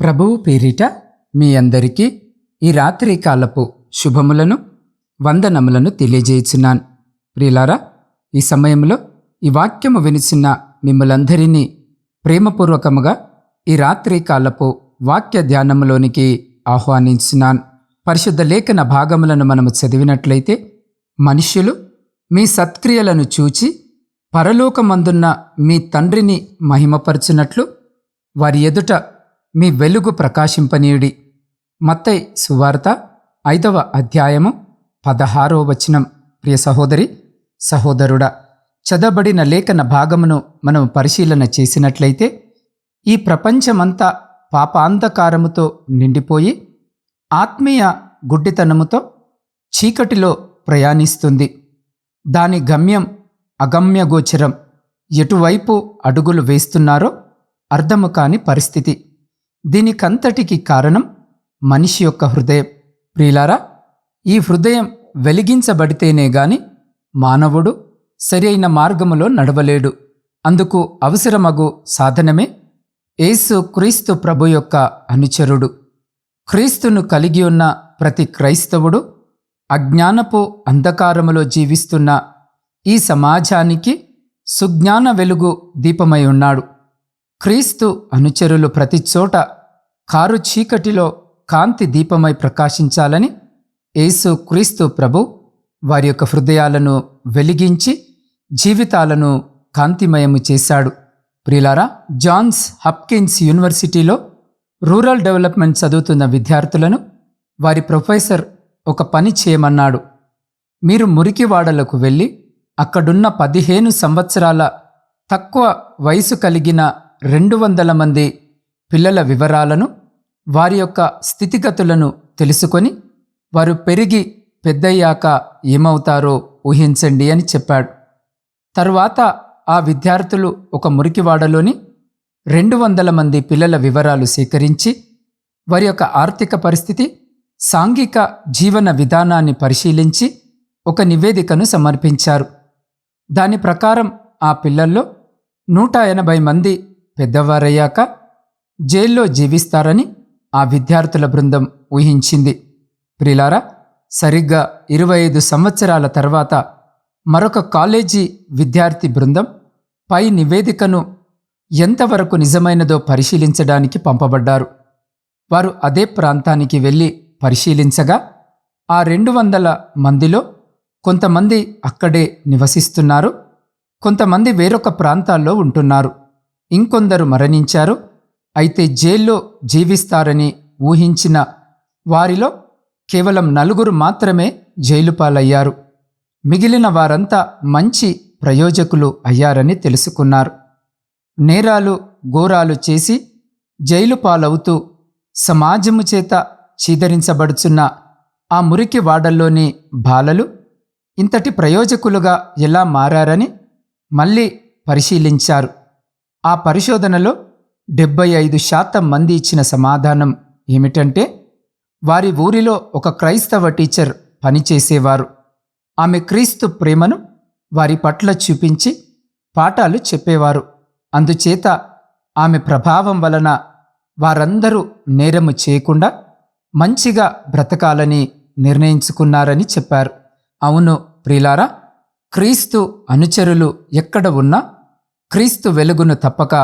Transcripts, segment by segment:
ప్రభువు పేరిట మీ అందరికీ ఈ రాత్రి కాలపు శుభములను వందనములను తెలియజేయుచున్నాను. ప్రియులారా ఈ సమయంలో ఈ వాక్యము వినిచిన మిమ్మలందరినీ ప్రేమపూర్వకముగా ఈ రాత్రి కాలపు వాక్య ధ్యానములోనికి ఆహ్వానించున్నాను పరిశుద్ధ లేఖన భాగములను మనము చదివినట్లయితే మనుష్యులు మీ సత్క్రియలను చూచి పరలోకమందున్న మీ తండ్రిని మహిమపరచునట్లు వారి ఎదుట మీ వెలుగు ప్రకాశింపనీయుడి. మత్తై సువార్త ఐదవ అధ్యాయము పదహారో వచనం. ప్రియ సహోదరి సహోదరుడా చదబడిన లేఖన భాగమును మనం పరిశీలన చేసినట్లయితే ఈ ప్రపంచమంతా పాపాంధకారముతో నిండిపోయి ఆత్మీయ గుడ్డితనముతో చీకటిలో ప్రయాణిస్తుంది. దాని గమ్యం అగమ్యగోచరం. ఎటువైపు అడుగులు వేస్తున్నారో అర్థము కాని పరిస్థితి. దీనికంతటికి కారణం మనిషి యొక్క హృదయం. ప్రియులారా ఈ హృదయం వెలిగించబడితేనే గాని మానవుడు సరియైన మార్గములో నడవలేడు. అందుకు అవసరమగు సాధనమే యేసు క్రీస్తు ప్రభు యొక్క అనుచరుడు. క్రీస్తును కలిగి ఉన్న ప్రతి క్రైస్తవుడు అజ్ఞానపు అంధకారములో జీవిస్తున్న ఈ సమాజానికి సుజ్ఞాన వెలుగు దీపమై ఉన్నాడు. క్రీస్తు అనుచరులు ప్రతి చోట కారు చీకటిలో కాంతి దీపమై ప్రకాశించాలని యేసు క్రీస్తు ప్రభు వారి యొక్క హృదయాలను వెలిగించి జీవితాలను కాంతిమయము చేశాడు. ప్రిలారా జాన్స్ హప్కిన్స్ యూనివర్సిటీలో రూరల్ డెవలప్మెంట్ చదువుతున్న విద్యార్థులను వారి ప్రొఫెసర్ ఒక పని చేయమన్నాడు. మీరు మురికివాడలకు వెళ్ళి అక్కడున్న పదిహేను సంవత్సరాల తక్కువ వయసు కలిగిన రెండు వందల మంది పిల్లల వివరాలను వారి యొక్క స్థితిగతులను తెలుసుకొని వారు పెరిగి పెద్దయ్యాక ఏమవుతారో ఊహించండి అని చెప్పాడు. తరువాత ఆ విద్యార్థులు ఒక మురికివాడలోని రెండు వందల మంది పిల్లల వివరాలు సేకరించి వారి యొక్క ఆర్థిక పరిస్థితి సాంఘిక జీవన విధానాన్ని పరిశీలించి ఒక నివేదికను సమర్పించారు. దాని ప్రకారం ఆ పిల్లల్లో నూట ఎనభై మంది పెద్దవారయ్యాక జైల్లో జీవిస్తారని ఆ విద్యార్థుల బృందం ఊహించింది. ప్రిలారా సరిగ్గా ఇరవై ఐదు సంవత్సరాల తర్వాత మరొక కాలేజీ విద్యార్థి బృందం పై నివేదికను ఎంతవరకు నిజమైనదో పరిశీలించడానికి పంపబడ్డారు. వారు అదే ప్రాంతానికి వెళ్ళి పరిశీలించగా ఆ రెండు వందల మందిలో కొంతమంది అక్కడే నివసిస్తున్నారు కొంతమంది వేరొక ప్రాంతాల్లో ఉంటున్నారు. ఇంకొందరు మరణించారు. అయితే జైల్లో జీవిస్తారని ఊహించిన వారిలో కేవలం నలుగురు మాత్రమే జైలు పాలయ్యారు. మిగిలిన వారంతా మంచి ప్రయోజకులు అయ్యారని తెలుసుకున్నారు. నేరాలు ఘోరాలు చేసి జైలు పాలవుతూ సమాజము చేత చీదరించబడుచున్న ఆ మురికి వాడల్లోని బాలలు ఇంతటి ప్రయోజకులుగా ఎలా మారారని మళ్ళీ పరిశీలించారు. ఆ పరిశోధనలో డెబ్బై ఐదు శాతం మంది ఇచ్చిన సమాధానం ఏమిటంటే వారి ఊరిలో ఒక క్రైస్తవ టీచర్ పనిచేసేవారు. ఆమె క్రీస్తు ప్రేమను వారి పట్ల చూపించి పాఠాలు చెప్పేవారు. అందుచేత ఆమె ప్రభావం వలన వారందరూ నేరము చేయకుండా మంచిగా బ్రతకాలని నిర్ణయించుకున్నారని చెప్పారు. అవును ప్రిలారా క్రీస్తు అనుచరులు ఎక్కడ ఉన్నా క్రీస్తు వెలుగును తప్పక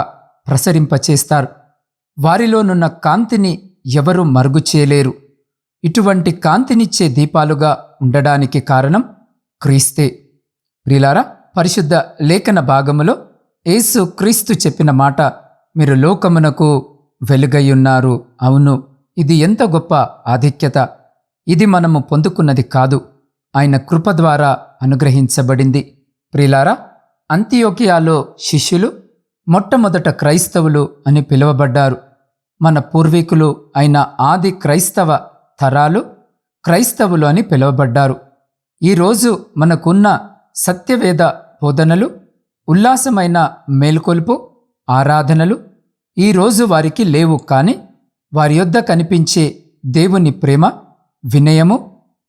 ప్రసరింపచేస్తారు. వారిలోనున్న కాంతిని ఎవరూ మరుగు చేయలేరు. ఇటువంటి కాంతినిచ్చే దీపాలుగా ఉండడానికి కారణం క్రీస్తే. ప్రిలారా పరిశుద్ధ లేఖన భాగములో యేసు క్రీస్తు చెప్పిన మాట మీరు లోకమునకు వెలుగయ్యున్నారు అవును ఇది ఎంత గొప్ప ఆధిక్యత. ఇది మనము పొందుకున్నది కాదు. ఆయన కృప ద్వారా అనుగ్రహించబడింది. ప్రిలారా అంత్యోకియాలో శిష్యులు మొట్టమొదట క్రైస్తవులు అని పిలువబడ్డారు. మన పూర్వీకులు అయిన ఆది క్రైస్తవ తరాలు క్రైస్తవులు అని పిలువబడ్డారు. ఈరోజు మనకున్న సత్యవేద బోధనలు ఉల్లాసమైన మేల్కొల్పు ఆరాధనలు ఈరోజు వారికి లేవు కానీ వారి యొద్ద కనిపించే దేవుని ప్రేమ వినయము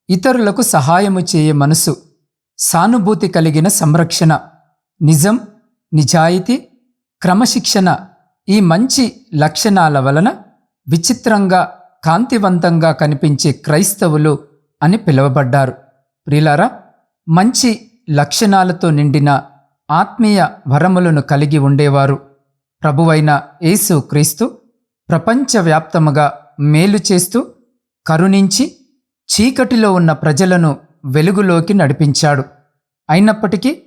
ఇతరులకు సహాయము చేయే మనసు సానుభూతి కలిగిన సంరక్షణ నిజం నిజాయితీ క్రమశిక్షణ ఈ మంచి లక్షణాల వలన విచిత్రంగా కాంతివంతంగా కనిపించే క్రైస్తవులు అని పిలువబడ్డారు. ప్రిలారా మంచి లక్షణాలతో నిండిన ఆత్మీయ వరములను కలిగి ఉండేవారు ప్రభువైన యేసు క్రీస్తు. ప్రపంచవ్యాప్తముగా మేలు చేస్తూ కరుణించి చీకటిలో ఉన్న ప్రజలను వెలుగులోకి నడిపించాడు. అయినప్పటికీ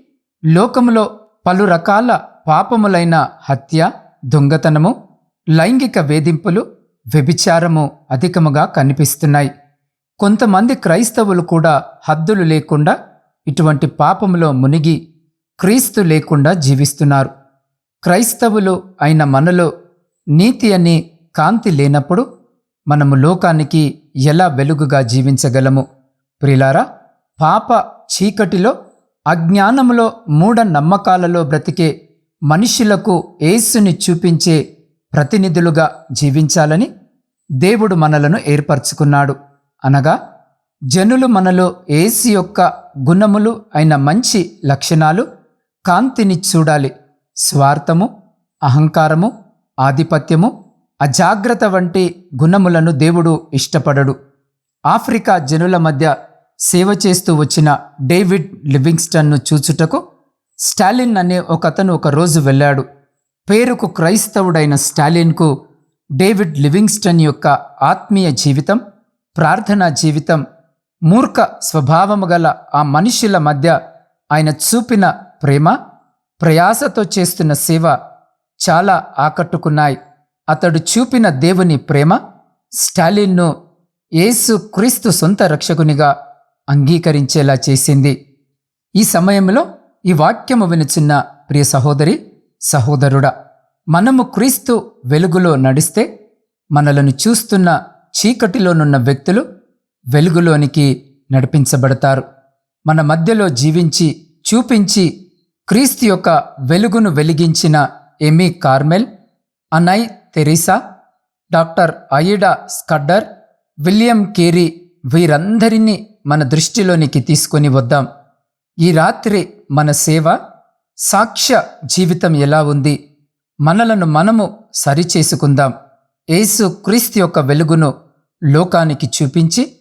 లోకములో పలు రకాల పాపములైన హత్య దొంగతనము లైంగిక వేధింపులు వ్యభిచారము అధికముగా కనిపిస్తున్నాయి. కొంతమంది క్రైస్తవులు కూడా హద్దులు లేకుండా ఇటువంటి పాపములో మునిగి క్రీస్తు లేకుండా జీవిస్తున్నారు. క్రైస్తవులు అయిన మనలో నీతి అని కాంతి లేనప్పుడు మనము లోకానికి ఎలా వెలుగుగా జీవించగలము? ప్రిలారా పాప చీకటిలో అజ్ఞానములో మూఢ నమ్మకాలలో బ్రతికే మనుషులకు ఏసుని చూపించే ప్రతినిధులుగా జీవించాలని దేవుడు మనలను ఏర్పరచుకున్నాడు. అనగా జనులు మనలో ఏసు యొక్క గుణములు అయిన మంచి లక్షణాలు కాంతిని చూడాలి. స్వార్థము అహంకారము ఆధిపత్యము అజాగ్రత్త వంటి గుణములను దేవుడు ఇష్టపడడు. ఆఫ్రికా జనుల మధ్య సేవ చేస్తూ వచ్చిన డేవిడ్ లివింగ్స్టన్ను చూచుటకు స్టాలిన్ అనే ఒకతను ఒక రోజు వెళ్ళాడు. పేరుకు క్రైస్తవుడైన స్టాలిన్కు డేవిడ్ లివింగ్స్టన్ యొక్క ఆత్మీయ జీవితం ప్రార్థనా జీవితం మూర్ఖ స్వభావము గల ఆ మనుషుల మధ్య ఆయన చూపిన ప్రేమ ప్రయాసతో చేస్తున్న సేవ చాలా ఆకట్టుకున్నాయి. అతడు చూపిన దేవుని ప్రేమ స్టాలిన్ను యేసు క్రీస్తు సొంత రక్షకునిగా అంగీకరించేలా చేసింది. ఈ సమయంలో ఈ వాక్యము వినుచున్న ప్రియ సహోదరి సహోదరుడా మనము క్రీస్తు వెలుగులో నడిస్తే మనలను చూస్తున్న చీకటిలోనున్న వ్యక్తులు వెలుగులోనికి నడిపించబడతారు. మన మధ్యలో జీవించి చూపించి క్రీస్తు యొక్క వెలుగును వెలిగించిన Amy Carmichael అనై Teresa doctor Ida Scudder William Carey వీరందరినీ మన దృష్టిలోనికి తీసుకొని వద్దాం. ఈ రాత్రి మన సేవ సాక్ష్య జీవితం ఎలా ఉంది? మనలను మనము సరిచేసుకుందాం. యేసు క్రీస్తు యొక్క వెలుగును లోకానికి చూపించి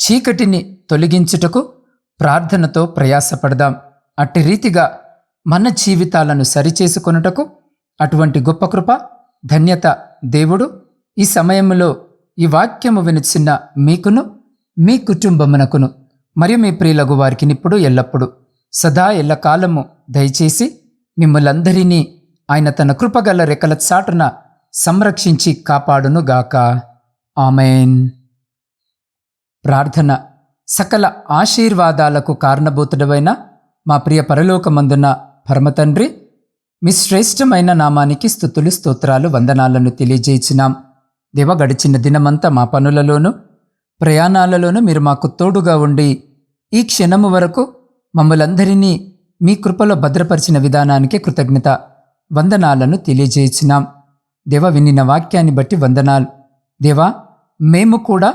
చీకటిని తొలగించుటకు ప్రార్థనతో ప్రయాసపడదాం. అట్టి రీతిగా మన జీవితాలను సరిచేసుకొనుటకు అటువంటి గొప్ప కృప ధన్యత దేవుడు ఈ సమయంలో ఈ వాక్యము వినుచున్న మీకును మీ కుటుంబమునకును మరియు మీ ప్రియులగు వారికి ఇప్పుడు ఎల్లప్పుడు. సదా ఎల్లకాలము దయచేసి మిమ్మలందరినీ ఆయన తన కృపగల రెక్కల చాటున సంరక్షించి కాపాడునుగాక ఆమెన్. ప్రార్థన సకల ఆశీర్వాదాలకు కారణభూతుడమైన మా ప్రియ పరలోకమందున పరమతండ్రి మీ శ్రేష్టమైన నామానికి స్థుతులు స్తోత్రాలు వందనాలను తెలియజేయించినాం దేవ గడిచిన దినమంతా మా పనులలోనూ ప్రయాణాలలోనూ మీరు మాకు తోడుగా ఉండి ఈ క్షణము వరకు మమ్మలందరినీ మీ కృపలో భద్రపరిచిన విధానానికి కృతజ్ఞత వందనాలను తెలియజేయించినాం దేవ వినిన వాక్యాన్ని బట్టి వందనాలు. దేవా మేము కూడా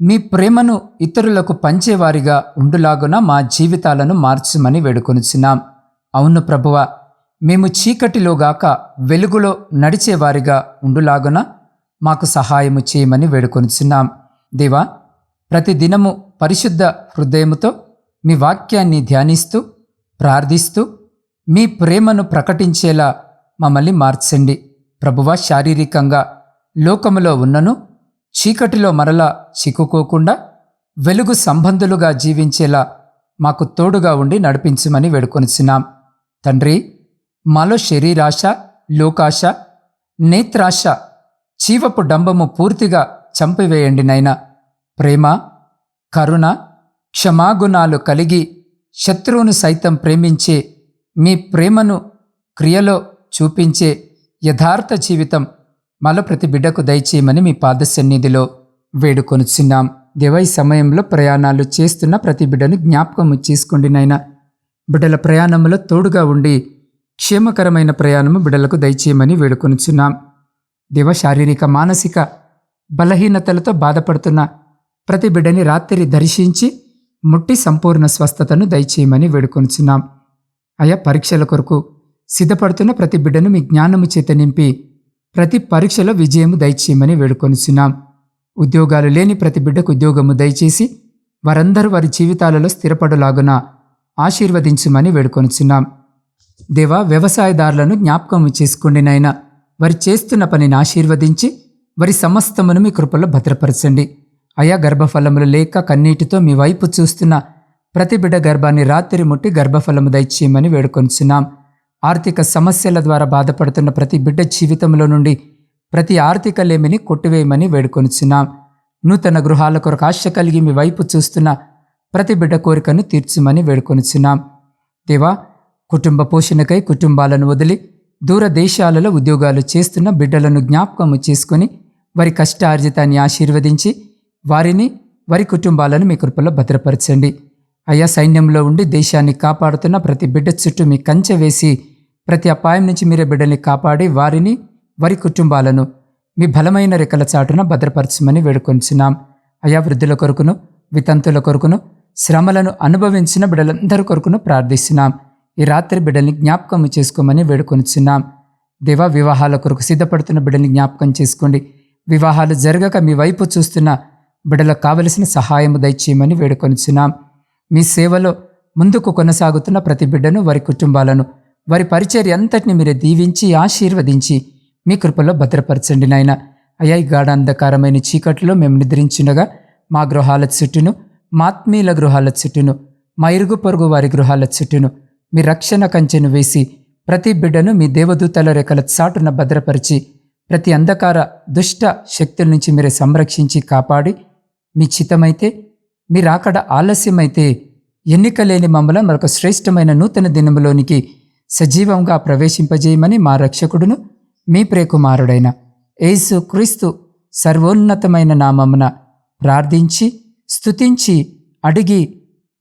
మీ ప్రేమను ఇతరులకు పంచేవారిగా ఉండులాగున మా జీవితాలను మార్చమని వేడుకొనిచున్నాం. అవును ప్రభువ మేము చీకటిలోగాక వెలుగులో నడిచేవారిగా ఉండులాగున మాకు సహాయము చేయమని వేడుకొనిచున్నాం. దేవా ప్రతిదినము పరిశుద్ధ హృదయముతో మీ వాక్యాన్ని ధ్యానిస్తూ ప్రార్థిస్తూ మీ ప్రేమను ప్రకటించేలా మమ్మల్ని మార్చండి. ప్రభువ శారీరకంగా లోకములో ఉన్నను చీకటిలో మరలా చిక్కుకోకుండా వెలుగు సంబంధులుగా జీవించేలా మాకు తోడుగా ఉండి నడిపించమని వేడుకొనిచున్నాం. తండ్రి మాలో శరీరాశ లోకాశ నేత్రాశ చీవపు డంబము పూర్తిగా చంపివేయండి నైనా. ప్రేమ కరుణ క్షమాగుణాలు కలిగి శత్రువును సైతం ప్రేమించే మీ ప్రేమను క్రియలో చూపించే యథార్థ జీవితం మల ప్రతి బిడ్డకు దయచేయమని మీ పాద సన్నిధిలో వేడుకొనుచున్నాం. దివై సమయంలో ప్రయాణాలు చేస్తున్న ప్రతి బిడ్డను జ్ఞాపకం చేసుకోండి నాయన బిడ్డల ప్రయాణంలో తోడుగా ఉండి క్షేమకరమైన ప్రయాణము బిడ్డలకు దయచేయమని వేడుకొనుచున్నాం. దేవ శారీరక మానసిక బలహీనతలతో బాధపడుతున్న ప్రతి బిడ్డని రాత్రి దర్శించి ముట్టి సంపూర్ణ స్వస్థతను దయచేయమని వేడుకొనుచున్నాం. ఆయా పరీక్షల కొరకు సిద్ధపడుతున్న ప్రతి బిడ్డను మీ జ్ఞానము చేత నింపి ప్రతి పరీక్షలో విజయము దయచేయమని వేడుకొనిచున్నాం. ఉద్యోగాలు లేని ప్రతి బిడ్డకు ఉద్యోగము దయచేసి వారందరూ వారి జీవితాలలో స్థిరపడులాగున ఆశీర్వదించమని వేడుకొనిచున్నాం. దేవా వ్యవసాయదారులను జ్ఞాపకము చేసుకుండినైనా వారు చేస్తున్న పనిని ఆశీర్వదించి వారి సమస్తమును మీ కృపలో భద్రపరచండి. అయా గర్భఫలములు లేక కన్నీటితో మీ వైపు చూస్తున్న ప్రతి బిడ్డ గర్భాన్ని రాత్రి ముట్టి గర్భఫలము దయచేయమని వేడుకొంచున్నాం ఆర్థిక సమస్యల ద్వారా బాధపడుతున్న ప్రతి బిడ్డ జీవితంలో నుండి ప్రతి ఆర్థిక లేమిని కొట్టివేయమని వేడుకొనిచున్నాం నూతన గృహాల కొరకు ఆశ కలిగి మీ వైపు చూస్తున్న ప్రతి బిడ్డ కోరికను తీర్చుమని వేడుకొనిచున్నాం దేవా కుటుంబ పోషణకై కుటుంబాలను వదిలి దూర దేశాలలో ఉద్యోగాలు చేస్తున్న బిడ్డలను జ్ఞాపకము చేసుకొని వారి కష్టార్జితాన్ని ఆశీర్వదించి వారిని వారి కుటుంబాలను మీ కృపలో భద్రపరచండి. అయ్యా సైన్యంలో ఉండి దేశాన్ని కాపాడుతున్న ప్రతి బిడ్డ చుట్టూ మీ కంచె వేసి ప్రతి అపాయం నుంచి మీరే బిడ్డల్ని కాపాడి వారిని వారి కుటుంబాలను మీ బలమైన రెక్కల చాటున భద్రపరచమని వేడుకొంచున్నాం. అయా వృద్ధుల కొరకును వితంతుల కొరకును శ్రమలను అనుభవించిన బిడ్డలందరి కొరకును ప్రార్థిస్తున్నాం. ఈ రాత్రి బిడ్డల్ని జ్ఞాపకం చేసుకోమని వేడుకొనిచున్నాం దేవా వివాహాల కొరకు సిద్ధపడుతున్న బిడ్డల్ని జ్ఞాపకం చేసుకోండి. వివాహాలు జరగక మీ వైపు చూస్తున్న బిడ్డలకు కావలసిన సహాయము దయచేయమని వేడుకొనిచున్నాం. మీ సేవలో ముందుకు కొనసాగుతున్న ప్రతి బిడ్డను వారి కుటుంబాలను వారి పరిచర్య అంతటిని మీరే దీవించి ఆశీర్వదించి మీ కృపలో భద్రపరచండి నాయన. అయ్యా ఈ గాఢ అంధకారమైన చీకట్లో మేము నిద్రించుండగా మా గృహాల చుట్టూను మా ఆత్మీయుల గృహాల చుట్టూను మా ఇరుగు పొరుగు వారి గృహాల చుట్టూను మీ రక్షణ కంచెను వేసి ప్రతి బిడ్డను మీ దేవదూతల రెక్కల చాటున భద్రపరిచి ప్రతి అంధకార దుష్ట శక్తుల నుంచి మీరు సంరక్షించి కాపాడి మీ చిత్తమైతే మీరు అక్కడ ఆలస్యమైతే ఎన్నిక లేని మమ్మల్ని మరొక శ్రేష్టమైన నూతన దినములోనికి సజీవంగా ప్రవేశింపజేయమని మా రక్షకుడును మీ ప్రేకుమారుడైన యేసు క్రీస్తు సర్వోన్నతమైన నామమున ప్రార్థించి స్తుతించి అడిగి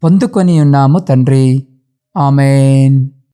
పొందుకొని ఉన్నాము తండ్రి. ఆమెన్.